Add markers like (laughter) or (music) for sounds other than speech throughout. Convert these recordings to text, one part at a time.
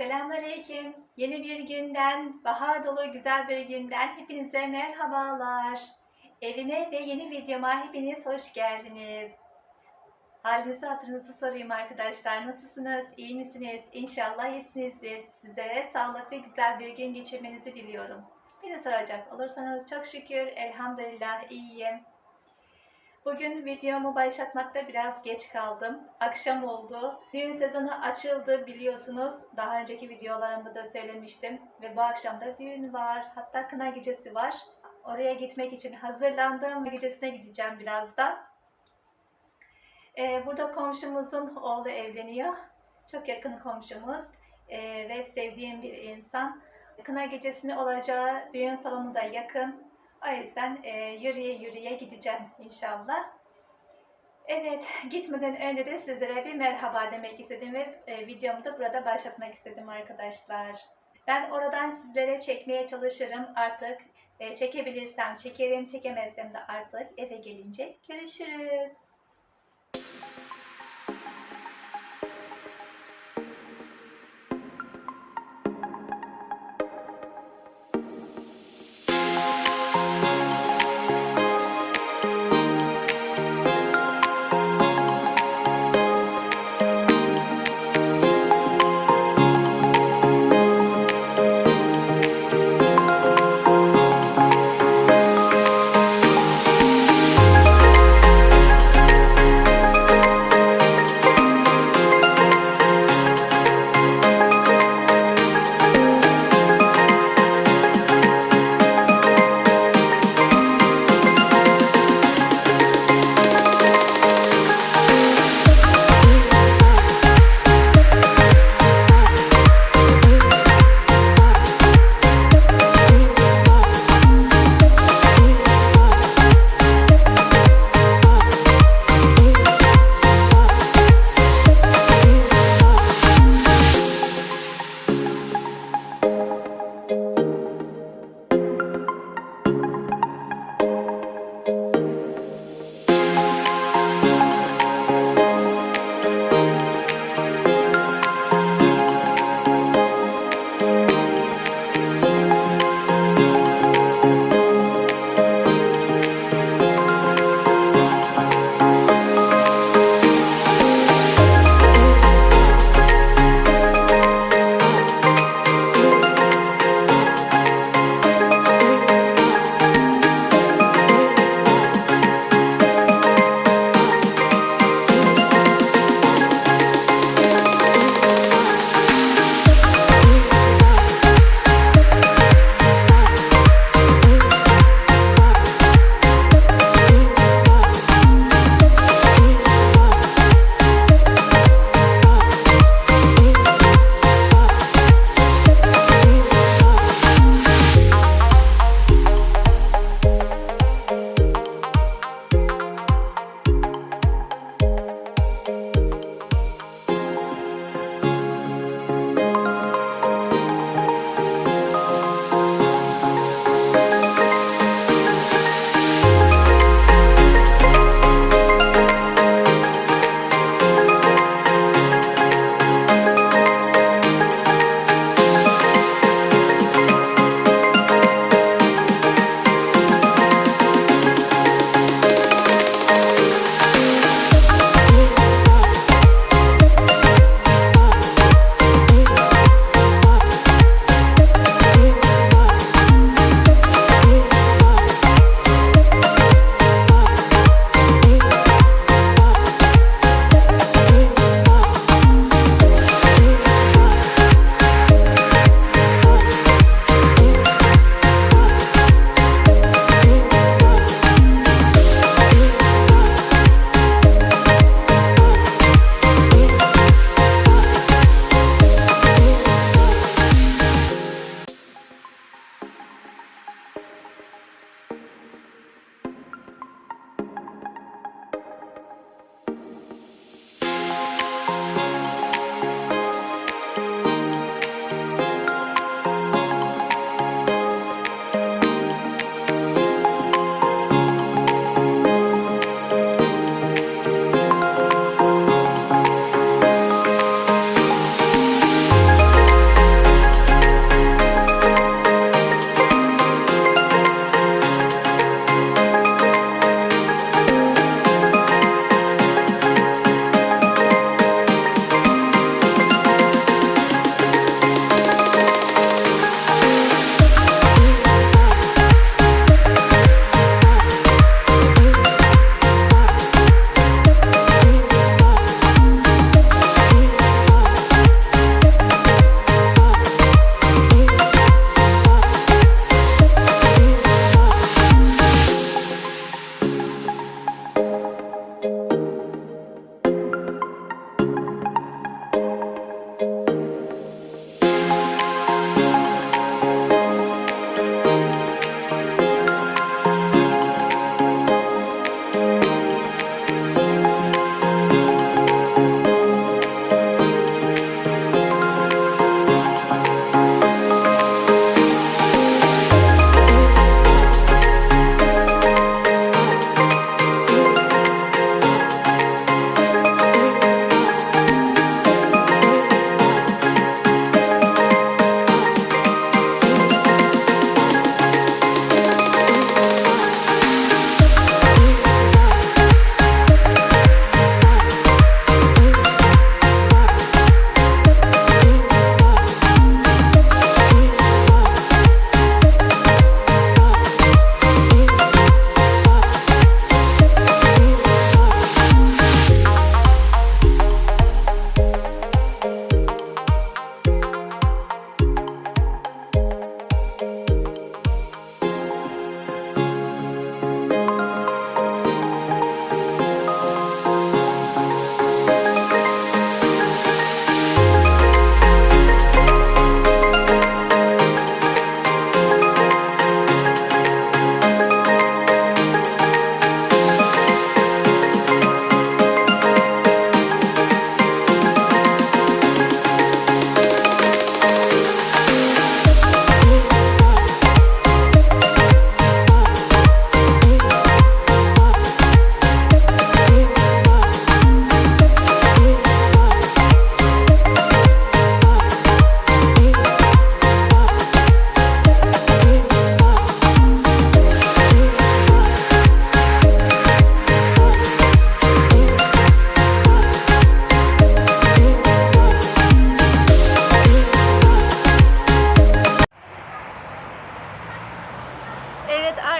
Selamünaleyküm. Yeni bir günden, bahar dolu güzel bir günden hepinize merhabalar. Evime ve yeni videoma hepiniz hoş geldiniz. Halinizi hatırınızı sorayım arkadaşlar. Nasılsınız? İyi misiniz? İnşallah iyisinizdir. Sizlere sağlıklı güzel bir gün geçirmenizi diliyorum. Beni soracak olursanız çok şükür elhamdülillah iyiyim. Bugün videomu başlatmakta biraz geç kaldım. Akşam oldu. Düğün sezonu açıldı biliyorsunuz. Daha önceki videolarımda da söylemiştim. Ve bu akşam da düğün var. Hatta kına gecesi var. Oraya gitmek için hazırlandım. Gecesine gideceğim birazdan. Ee, burada komşumuzun oğlu evleniyor. Çok yakın komşumuz. Ee, ve sevdiğim bir insan. Kına gecesini olacağı düğün salonu da yakın. O yüzden e, yürüye yürüye gideceğim inşallah. Evet, gitmeden önce de sizlere bir merhaba demek istedim ve e, videomu da burada başlatmak istedim arkadaşlar. Ben oradan sizlere çekmeye çalışırım artık. E, çekebilirsem çekerim, çekemezsem de artık eve gelince görüşürüz.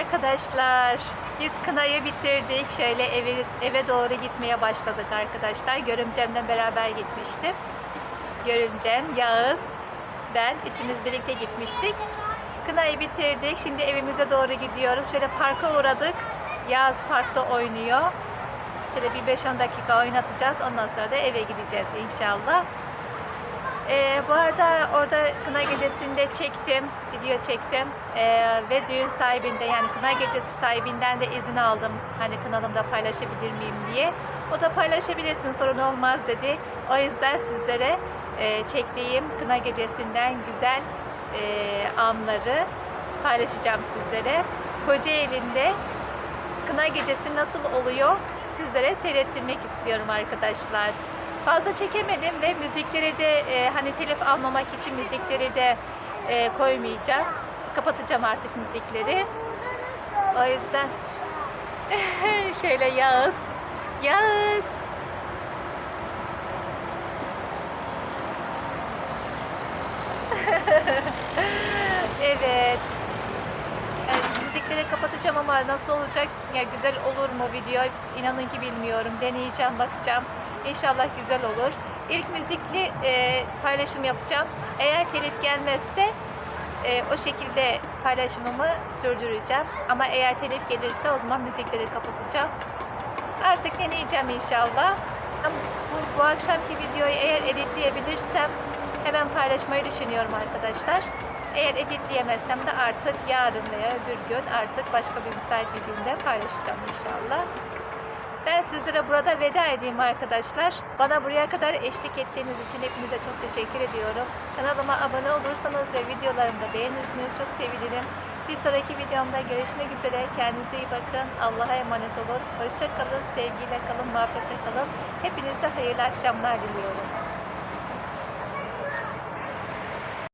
Arkadaşlar. Biz kınayı bitirdik. Şöyle eve, eve doğru gitmeye başladık arkadaşlar. Görümcemle beraber gitmiştim. Görümcem, Yağız, ben üçümüz birlikte gitmiştik. Kınayı bitirdik. Şimdi evimize doğru gidiyoruz. Şöyle parka uğradık. Yağız parkta oynuyor. Şöyle bir 5-10 dakika oynatacağız. Ondan sonra da eve gideceğiz inşallah. Ee, bu arada orada kına gecesinde çektim, video çektim Ee, ve düğün sahibinden yani kına gecesi sahibinden de izin aldım. Hani kanalımda paylaşabilir miyim diye. O da paylaşabilirsin sorun olmaz dedi. O yüzden sizlere e, çektiğim kına gecesinden güzel e, anları paylaşacağım sizlere. Kocaeli'nde kına gecesi nasıl oluyor sizlere seyrettirmek istiyorum arkadaşlar. Fazla çekemedim ve müzikleri de e, hani telif almamak için müzikleri de e, koymayacağım. Kapatacağım artık müzikleri. O yüzden (laughs) şöyle Yağız. Yağız. (laughs) evet. Yani müzikleri kapatacağım ama nasıl olacak? Ya güzel olur mu video? İnanın ki bilmiyorum. Deneyeceğim, bakacağım. İnşallah güzel olur. İlk müzikli e, paylaşım yapacağım. Eğer telif gelmezse e, o şekilde paylaşımımı sürdüreceğim. Ama eğer telif gelirse o zaman müzikleri kapatacağım. Artık deneyeceğim inşallah. Bu, bu akşamki videoyu eğer editleyebilirsem hemen paylaşmayı düşünüyorum arkadaşlar. Eğer editleyemezsem de artık yarın veya öbür gün artık başka bir müsait bir günde paylaşacağım inşallah. Sizlere burada veda edeyim arkadaşlar. Bana buraya kadar eşlik ettiğiniz için hepinize çok teşekkür ediyorum. Kanalıma abone olursanız ve videolarımı da beğenirsiniz çok sevinirim. Bir sonraki videomda görüşmek üzere. Kendinize iyi bakın. Allah'a emanet olun. Hoşça kalın. Sevgiyle kalın. Muhabbetle kalın. Hepinize hayırlı akşamlar diliyorum.